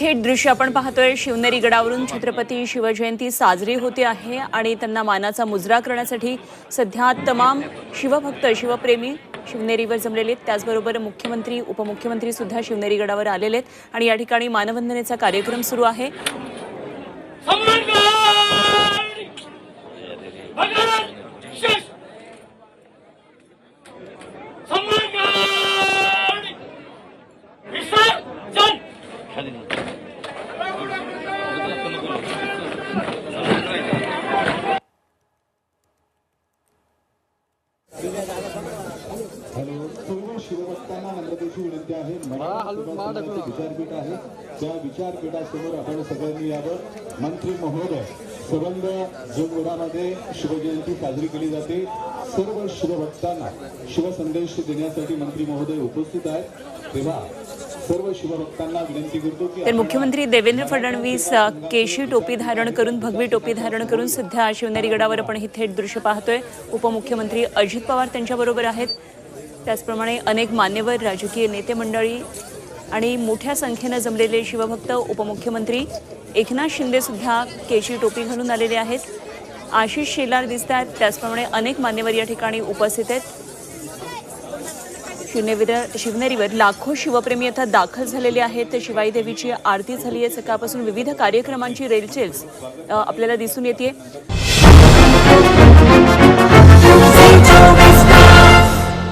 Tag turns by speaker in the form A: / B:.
A: थेट दृश्य आपण पाहतोय. शिवनेरी गडावरून छत्रपती शिवजयंती साजरी होते आहे आणि त्यांना मानाचा मुजरा करण्यासाठी सध्या तमाम शिवभक्त शिवप्रेमी शिवनेरीवर जमलेले आहेत. त्याचबरोबर मुख्यमंत्री उपमुख्यमंत्री सुद्धा शिवनेरी गडावर आलेले आहेत आणि या ठिकाणी मानवंदनेचा कार्यक्रम सुरू आहे.
B: सम्मान
C: हॅलो सर्व शिवभक्तांना नम्रतेची विनंती आहे. मराठा विचारपीठ आहे. त्या विचारपीठासमोर आपण सगळ्यांनी यावं. मंत्री महोदय सबंध जगभरामध्ये शिवजयंती साजरी केली जाते. सर्व शिवभक्तांना शिवसंदेश देण्यासाठी मंत्री महोदय उपस्थित आहेत. तेव्हा
A: तर मुख्यमंत्री देवेंद्र फडणवीस केशी टोपी धारण करून भगवी टोपी धारण करून सध्या शिवनेरी गडावर आपण ही थेट दृश्य पाहतोय. उपमुख्यमंत्री अजित पवार त्यांच्याबरोबर आहेत. त्याचप्रमाणे अनेक मान्यवर राजकीय नेते मंडळी आणि मोठ्या संख्येनं जमलेले शिवभक्त उपमुख्यमंत्री एकनाथ शिंदे सुद्धा केशी टोपी घालून आलेले आहेत. आशिष शेलार दिसत आहेत त्याचप्रमाणे अनेक मान्यवर या ठिकाणी उपस्थित आहेत. शिवनेवर शिवनेरीवर लाखो शिवप्रेमी आता दाखल झालेले आहेत. शिवाई देवीची आरती झाली आहे. सकाळपासून विविध कार्यक्रमांची रेलचेल आपल्याला दिसून येते